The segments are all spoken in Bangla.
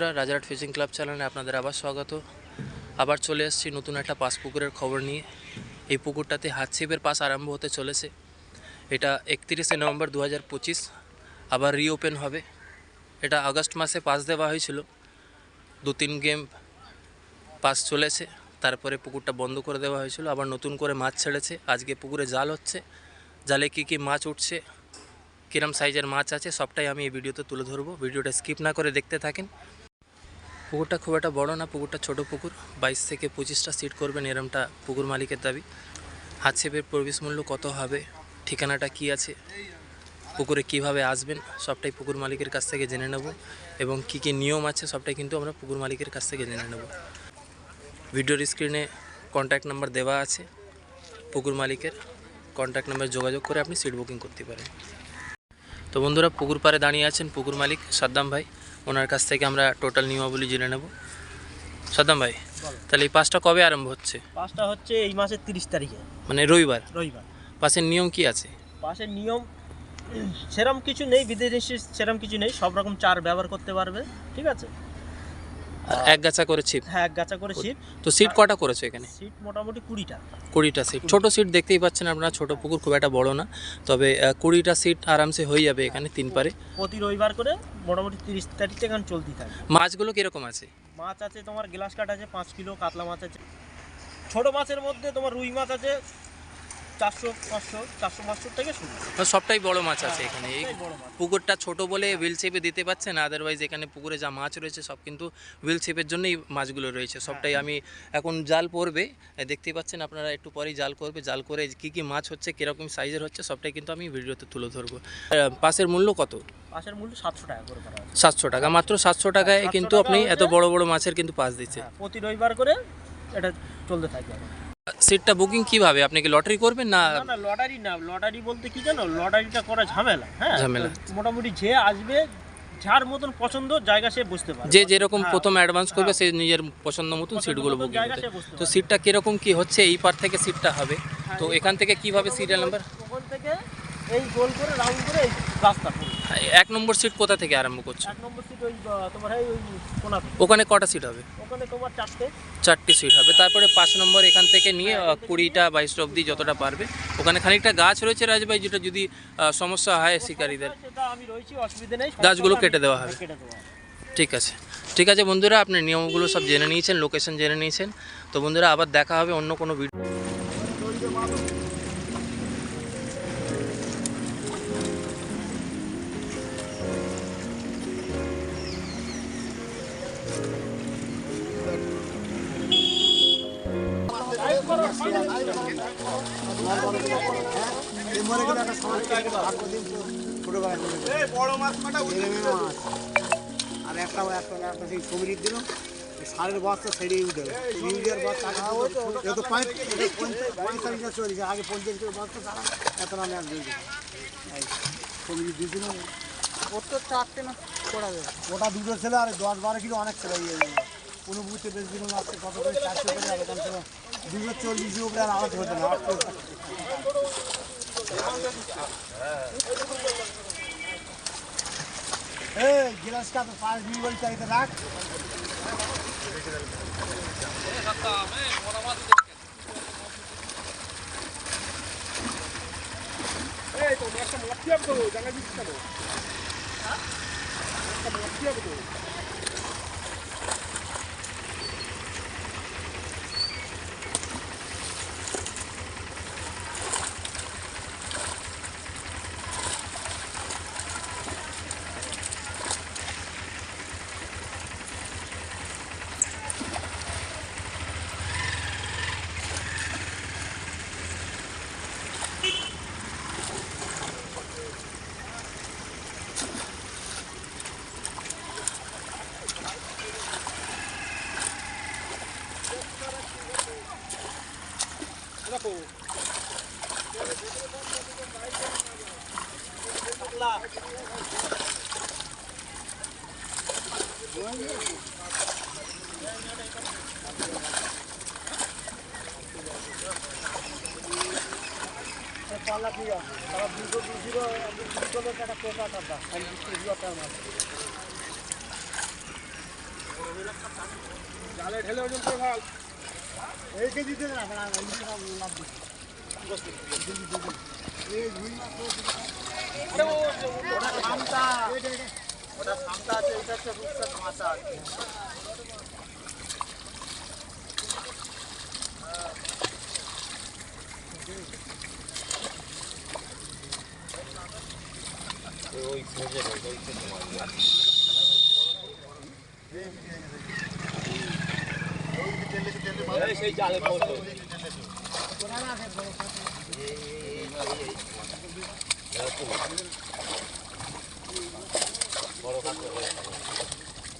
বন্ধুরা, রাজারহাট ফিশিং ক্লাব চ্যানেলে আপনাদের আবার স্বাগত। আবার চলে এসেছি নতুন একটা পাস পুকুরের খবর নিয়ে। এই পুকুরটাতে হাত ছিপের পাস আরম্ভ হতে চলেছে। এটা একত্রিশে নভেম্বর দু হাজার পঁচিশ, আবার রিওপেন হবে। এটা আগস্ট মাসে পাস দেওয়া হয়েছিল। দু তিন গেম পাস চলেছে। তারপরে পুকুরটা বন্ধ করে দেওয়া হয়েছিল। আবার নতুন করে মাছ ছেড়েছে। আজকে পুকুরে জাল হচ্ছে। জালে কী কী মাছ উঠছে, কিরম সাইজের মাছ আছে, সবটাই আমি এই ভিডিওতে তুলে ধরবো। ভিডিওটা স্কিপ না করে দেখতে থাকেন। পুকুরটা খুব একটা বড় না, পুকুরটা ছোট পুকুর। বাইশ থেকে পঁচিশটা সিট করবেন এরমটা পুকুর মালিকের দাবি। হাত ছেপের প্রবেশ মূল্য কত হবে, ঠিকানাটা কি আছে, পুকুরে কীভাবে আসবেন, সবটাই পুকুর মালিকের কাছ থেকে জেনে নেব। এবং কি কি নিয়ম আছে, সবটাই কিন্তু আমরা পুকুর মালিকের কাছ থেকে জেনে নেব। ভিডিওর স্ক্রিনে কন্ট্যাক্ট নাম্বার দেওয়া আছে, পুকুর মালিকের। কন্ট্যাক্ট নাম্বার যোগাযোগ করে আপনি সিট বুকিং করতে পারেন। তো বন্ধুরা পুকুর পাড়ে দাঁড়িয়ে আছেন পুকুর মালিক সাদ্দাম ভাই। ওনার কাছ থেকে আমরা টোটাল নিয়মাবলী জেনে নেব। সাদ্দাম ভাই তাহলে এই পাঁচটা কবে আরম্ভ হচ্ছে? পাঁচটা হচ্ছে এই মাসের তিরিশ তারিখে। মানে রবিবার? রবিবার। পাশের নিয়ম কি আছে? পাশের নিয়ম সেরম কিছু নেই বিদেশি সেরম কিছু নেই সব রকম চার ব্যবহার করতে পারবে ঠিক আছে? এক গাছা করে ছিপ? হ্যাঁ এক গাছা করে সিট তো সিট কটা করেছ এখানে? সিট মোটামুটি কুড়িটা। কুড়িটা সিট ছোট সিট দেখতেই পাচ্ছেন আপনারা ছোট পুকুর খুব একটা বড় না। তবে কুড়িটা সিট আরামসে হয়ে যাবে এখানে তিন পারে। প্রতি রবিবার করে মোটামুটি তিরিশ তারিখ এখন চলতেই থাকে। মাছগুলো কীরকম আছে? মাছ আছে তোমার গ্লাস কাট আছে পাঁচ কিলো কাতলা মাছ আছে। ছোট মাছের মধ্যে তোমার রুই মাছ আছে চারশো পাঁচশো চারশো পাঁচশো থেকে শুরু। সবটাই বড় মাছ আছে এখানে। এই পুকুরটা ছোট বলে হুইল চেপে দিতে পারছে না আদারওয়াইজ এখানে পুকুরে যা মাছ রয়েছে সব কিন্তু হুইল চেপের জন্যই মাছগুলো রয়েছে। সবটাই আমি এখন জাল পড়বে। এ, দেখতেই পাচ্ছেন আপনারা একটু পরেই জাল করবে। জাল করে কি কি মাছ হচ্ছে কীরকম সাইজের হচ্ছে সবটাই কিন্তু আমি ভিডিওতে তুলে ধরবো। পাশের মূল্য কত? পাশের মূল্য সাতশো টাকা করে সাতশো টাকা মাত্র সাতশো টাকায় কিন্তু আপনি এত বড় বড় মাছের কিন্তু পাশ দিচ্ছে। হ্যাঁ, প্রতি রবিবার করে এটা চলতে থাকে। এখন। সিটটা বুকিং কীভাবে? আপনি কি লটারি করবেন না? না লটারি না লটারি বলতে কি জানো? লটারিটা করা ঝামেলা হ্যাঁ? ঝামেলা। মোটামুটি যে আসবে যার মতন পছন্দ জায়গা সে বুঝতে পারে যে যেরকম হ্যাঁ। প্রথম অ্যাডভান্স করবে সে নিজের পছন্দ মতন সিটগুলো বুকিং করবে। তো। সিটটা কীরকম কি হচ্ছে? এই পার থেকে সিটটা হবে। তো এখান থেকে কীভাবে সিরিয়াল নাম্বার ওখান থেকে এই গোল করে রাউন্ড করে এই রাস্তা। এক নম্বর সিট কোথা থেকে আরম্ভ করছ? এক নম্বর সিট ওই তোমার এই ওই কোনা ওখানে কটা সিট হবে? ওখানে তোমার চারটে। চারটি সিট হবে। তারপরে পাঁচ নম্বর এখান থেকে নিয়ে কুড়িটা বাইশটা অবধি যতটা পারবে। ওখানে খানিকটা গাছ রয়েছে রাজভাই যেটা যদি সমস্যা হয় শিকারীদের। গাছগুলো কেটে দেওয়া হবে। কেটে দেওয়া হবে। ঠিক আছে। ঠিক আছে বন্ধুরা আপনি নিয়মগুলো সব জেনে নিয়েছেন লোকেশন জেনে নিয়েছেন। তো বন্ধুরা আবার দেখা হবে অন্য কোনো ভিডিও আর একটা একটা সেই সবজি দিল সারের বস্তা সেরিয়ে উঠে ইউরিয়ার বস্তা আগে তো পাঁচ আগে পঞ্চাশ কিলো বস্তা ছাড়া এত নামে দিয়ে দিয়েছিল চারটে ওটা দুটো ছিল আর দশ বারো কিলো অনেক ছিল। ইয়ে কোনো দিন আসছে, কত করে চারশো করে ওখান থেকে দুশো চল্লিশ উপরে আর আলাদা হতো না আটশো এই তো পাঁচ মিনিট বলে চাইতে রাখ। পাল্লা দিয়ে তারা দুশো দুশো দুশো একটা টাকা দুশো জালে ঢেলে ওজন করে ভালো এই কেজি না ওটা খামটা আছে এটা হচ্ছে রূপসার মাছা আছে সেই জালে পড়তো সেই বড় কাতলা পেল গেছে বাবু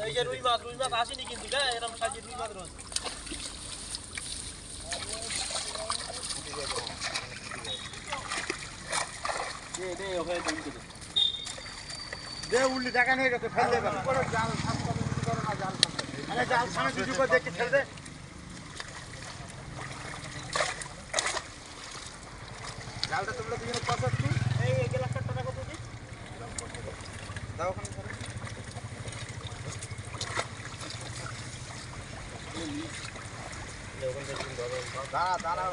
এই যে রুই মাছ রুই মাছ আসেনি কিন্তু হ্যাঁ এরকম সাইজের রুই মাছ। রয়েছে দে উল্লি দেখানো হয়ে গেছে ফেল দেবে জাল সামনে কিছু করো না জাল সামনে আরে জাল সামনে কিছু করে দেখে ফেল দে। জালটা তোমরা দুজনে কত এই গ্লাসটা টাকা কত দিই দাও ওখানে ধরো। দাঁড়া দাঁড়া ওটা আগে ফাঁসি করে পাক করে নিই পাক করে দিই দিয়ে ওরকম দিয়ে দাঁড়া